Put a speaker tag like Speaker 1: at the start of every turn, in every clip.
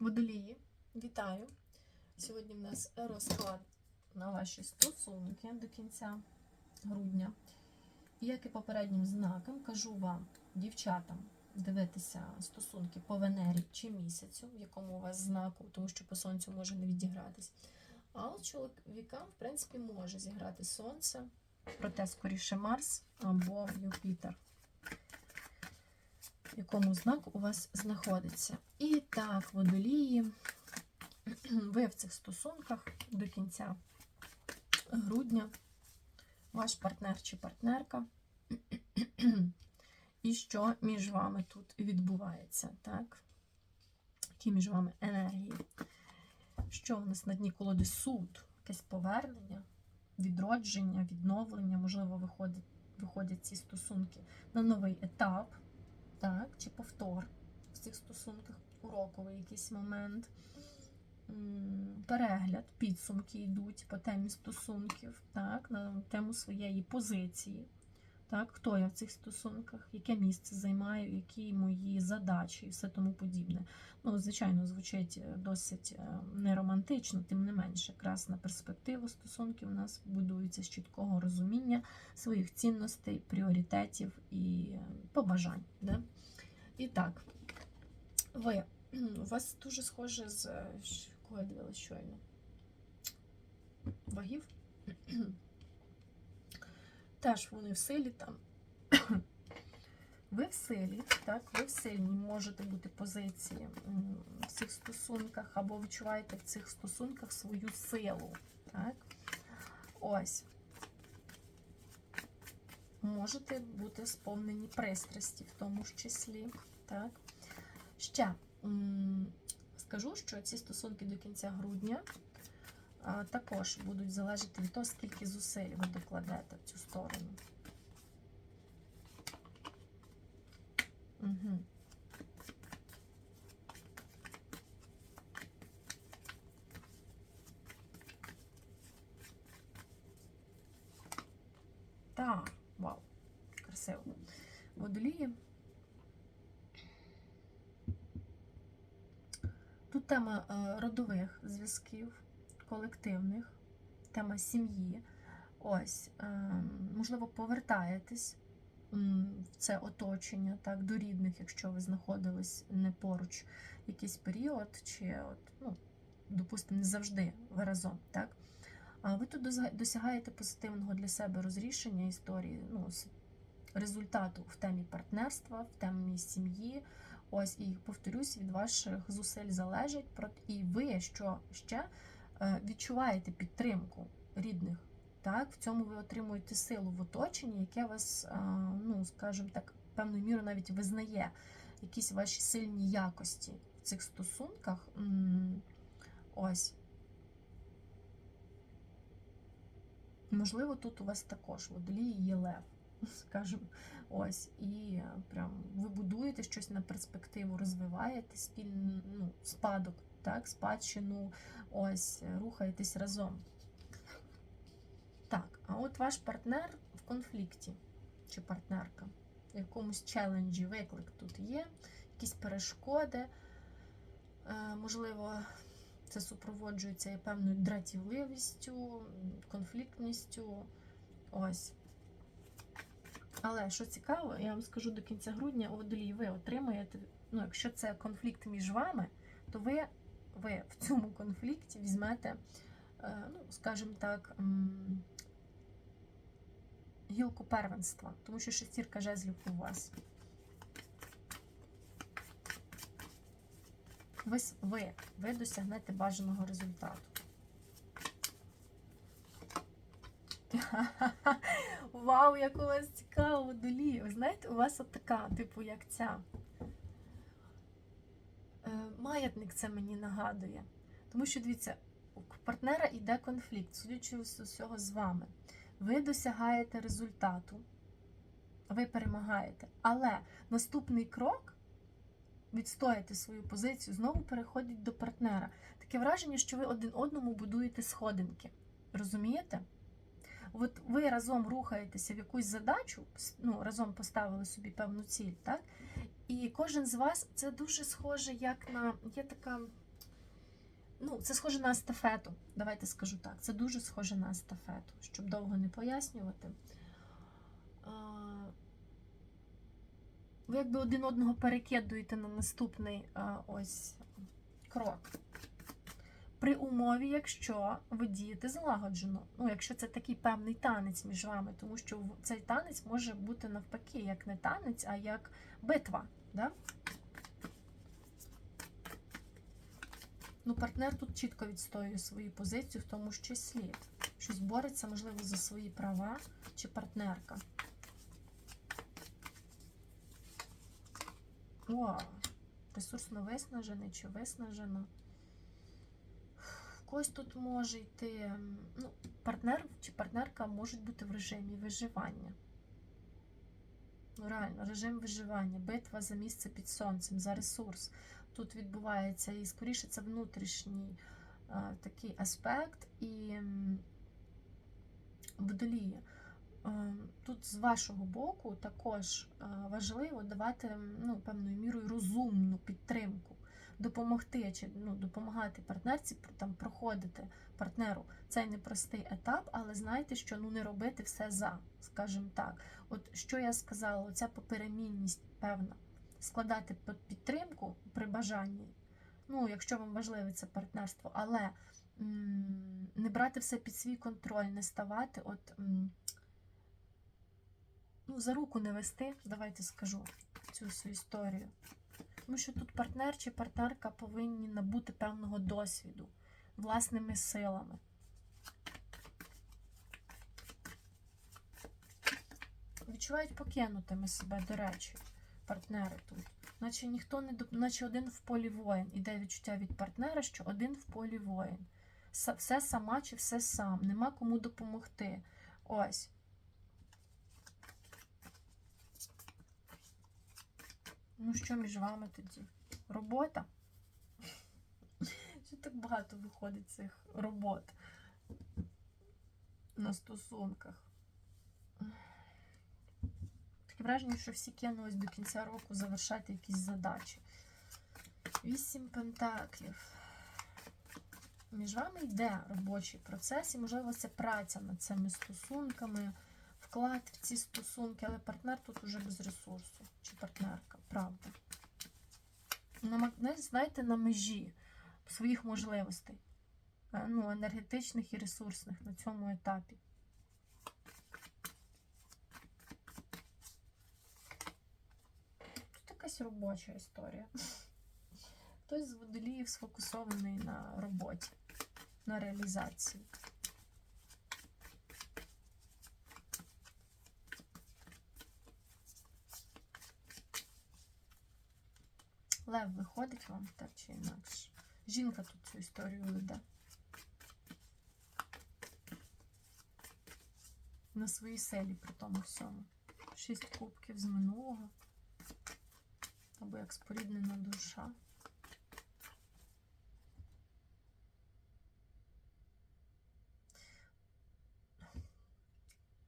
Speaker 1: Водолії, вітаю! Сьогодні в нас розклад на ваші стосунки до кінця грудня. Як і попереднім знаком, кажу вам, дівчатам, дивитися стосунки по Венері чи місяцю, в якому у вас знаку, тому що по сонцю може не відігратись. А от чоловікам, в принципі, може зіграти сонце, проте скоріше Марс або Юпітер якому знак у вас знаходиться. І так, водолії, ви в цих стосунках до кінця грудня, ваш партнер чи партнерка, і що між вами тут відбувається, так? Які між вами енергії? Що у нас на дні колоди суд, якесь повернення, відродження, відновлення, можливо, виходять, виходять ці стосунки на новий етап так, чи повтор в цих стосунках, уроковий якийсь момент, перегляд, підсумки йдуть по темі стосунків, так, на тему своєї позиції. Так, хто я в цих стосунках, яке місце займаю, які мої задачі і все тому подібне. Ну, звичайно, звучить е, досить е, неромантично, тим не менше, якраз на перспективу стосунків у нас будується з чіткого розуміння своїх цінностей, пріоритетів і е, побажань. Да? І так, ви у вас дуже схоже з кого я дивилась щойно? Вагів? Теж вони в силі там. Ви в силі, так, ви в сильній можете бути позиції в цих стосунках, або відчуваєте в цих стосунках свою силу. Так? Ось. Можете бути сповнені пристрасті, в тому ж числі. Так? Ще скажу, що ці стосунки до кінця грудня також будуть залежати від того, скільки зусиль ви докладете в цю сторону. Угу. Так, вау, красиво. Водолії. Тут тема е, родових зв'язків, колективних, тема сім'ї. Ось, е, можливо, повертаєтесь в це оточення, так, до рідних, якщо ви знаходились не поруч якийсь період, чи, от, ну, допустимо, не завжди ви разом. Так? А ви тут досягаєте позитивного для себе розрішення історії, ну, результату в темі партнерства, в темі сім'ї. Ось і повторюсь, від ваших зусиль залежить і ви що ще відчуваєте підтримку рідних. Так, в цьому ви отримуєте силу в оточенні, яке вас, е, ну скажімо так, певною мірою навіть визнає якісь ваші сильні якості в цих стосунках. Ось. Можливо, тут у вас також водолії є лев, скажімо. Ось, і е, прям ви будуєте щось на перспективу, розвиваєте спільну ну, спадок, так, спадщину, ось, рухаєтесь разом. Так, а от ваш партнер в конфлікті чи партнерка, в якомусь челенджі, виклик тут є, якісь перешкоди, е, можливо, це супроводжується певною дратівливістю, конфліктністю. Ось. Але що цікаво, я вам скажу до кінця грудня, у водолії ви отримаєте, ну, якщо це конфлікт між вами, то ви, ви в цьому конфлікті візьмете, е, ну, скажімо так, гілку первенства, тому що шестірка жезлів у вас. Ви, ви, ви досягнете бажаного результату. Вау, як у вас цікаво, водолії. Ви знаєте, у вас от така, типу, як ця. Е, Маятник це мені нагадує. Тому що, дивіться, у партнера йде конфлікт, судячи з усього з вами. Ви досягаєте результату, ви перемагаєте. Але наступний крок відстояти свою позицію, знову переходить до партнера. Таке враження, що ви один одному будуєте сходинки. Розумієте? От ви разом рухаєтеся в якусь задачу, ну, разом поставили собі певну ціль, так? І кожен з вас це дуже схоже, як на є така ну, це схоже на естафету. Давайте скажу так. Це дуже схоже на естафету, щоб довго не пояснювати. Ви якби один одного перекидуєте на наступний ось крок. При умові, якщо ви дієте злагоджено, ну, якщо це такий певний танець між вами, тому що цей танець може бути навпаки, як не танець, а як битва. Да? Ну, партнер тут чітко відстоює свою позицію, в тому числі. Щось бореться, можливо, за свої права чи партнерка. О, ресурсно виснажений чи виснажено. Когось тут може йти. Ну, партнер чи партнерка можуть бути в режимі виживання. Ну, реально, режим виживання, битва за місце під сонцем, за ресурс. Тут відбувається і скоріше це внутрішній е, такий аспект і м. Е, Тут з вашого боку також е, важливо давати ну, певною мірою розумну підтримку, допомогти чи ну, допомагати партнерці там, проходити партнеру. Цей непростий етап, але знайте, що ну не робити все за, скажімо так. От що я сказала, оця поперемінність певна, складати під підтримку при бажанні, ну, якщо вам важливе це партнерство, але м, не брати все під свій контроль, не ставати, от м, ну, за руку не вести, давайте скажу цю всю історію. Тому що тут партнер чи партнерка повинні набути певного досвіду власними силами. Відчувають покинутими себе, до речі, партнери тут. Наче ніхто не наче один в полі воїн. Іде відчуття від партнера, що один в полі воїн. Все сама чи все сам. Нема кому допомогти. Ось. Ну, що між вами тоді? Робота? Що так багато виходить цих робот на стосунках? Таке враження, що всі кинулись до кінця року завершати якісь задачі. Вісім пентаклів. Між вами йде робочий процес, і, можливо, це праця над цими стосунками, вклад в ці стосунки, але партнер тут уже без ресурсу. Чи партнерка, правда. На, знаєте, на межі своїх можливостей. Е, Ну, енергетичних і ресурсних на цьому етапі. Тут якась робоча історія. Хтось з водоліїв сфокусований на роботі, на реалізації. Лев виходить вам так чи інакше. Жінка тут цю історію веде. На своїй селі при тому всьому. Шість кубків з минулого. Або як споріднена душа.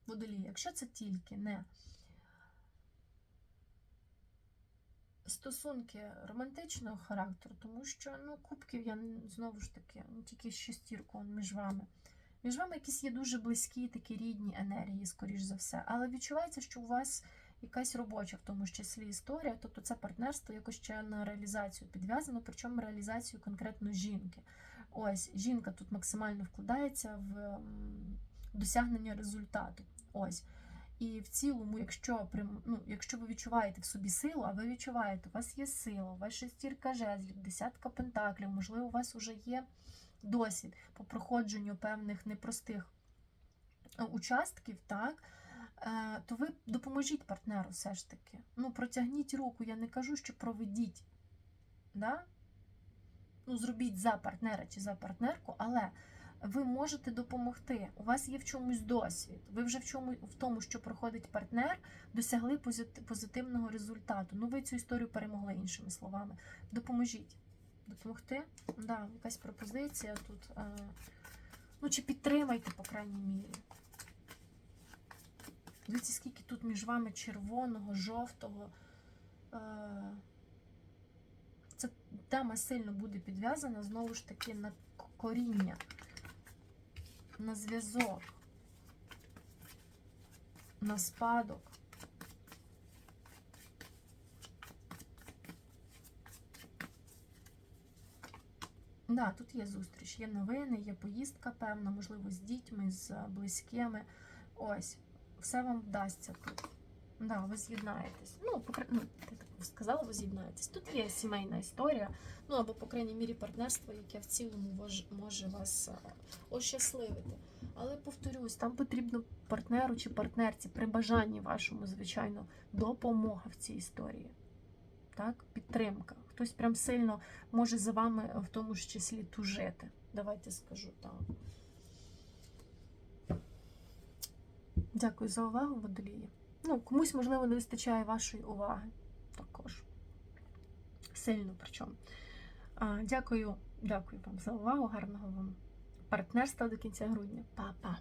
Speaker 1: Водолій, якщо це тільки не стосунки романтичного характеру, тому що ну, кубків я знову ж таки, ну, тільки шестірку між вами. Між вами якісь є дуже близькі, такі рідні енергії, скоріш за все. Але відчувається, що у вас якась робоча, в тому числі історія, тобто це партнерство якось ще на реалізацію підв'язано, причому реалізацію конкретно жінки. Ось, жінка тут максимально вкладається в досягнення результату. Ось. І в цілому, якщо ну, якщо ви відчуваєте в собі силу, а ви відчуваєте, у вас є сила, у вас шестірка жезлів, десятка пентаклів, можливо, у вас вже є досвід по проходженню певних непростих е, участків, так, е, то ви допоможіть партнеру все ж таки. Ну, протягніть руку, я не кажу, що проведіть. Да? Ну, зробіть за партнера чи за партнерку, але ви можете допомогти. У вас є в чомусь досвід. Ви вже в чому в тому, що проходить партнер, досягли позитивного результату. Ну, ви цю історію перемогли іншими словами. Допоможіть. Допомогти? Да, якась пропозиція тут. Е, ну, чи підтримайте, по крайній мірі. Дивіться, скільки тут між вами червоного, жовтого. Е, це тема сильно буде підв'язана знову ж таки на коріння, на зв'язок, на спадок. Да, тут є зустріч, є новини, є поїздка певна, можливо, з дітьми, з близькими. Ось, все вам вдасться тут. Да, ви з'єднаєтесь. Ну, по ну, ти так сказала, ви з'єднаєтесь. Тут є сімейна історія, ну або, по крайній мірі, партнерство, яке в цілому може вас е, ощасливити. Але повторюсь, там потрібно партнеру чи партнерці при бажанні вашому, звичайно, допомога в цій історії. Так, підтримка. Хтось прям сильно може за вами в тому ж числі тужити. Давайте скажу так. Дякую за увагу, водолії. Ну, комусь, можливо, не вистачає вашої уваги також. Сильно причому. А, дякую, дякую вам за увагу. Гарного вам партнерства до кінця грудня. Па-па!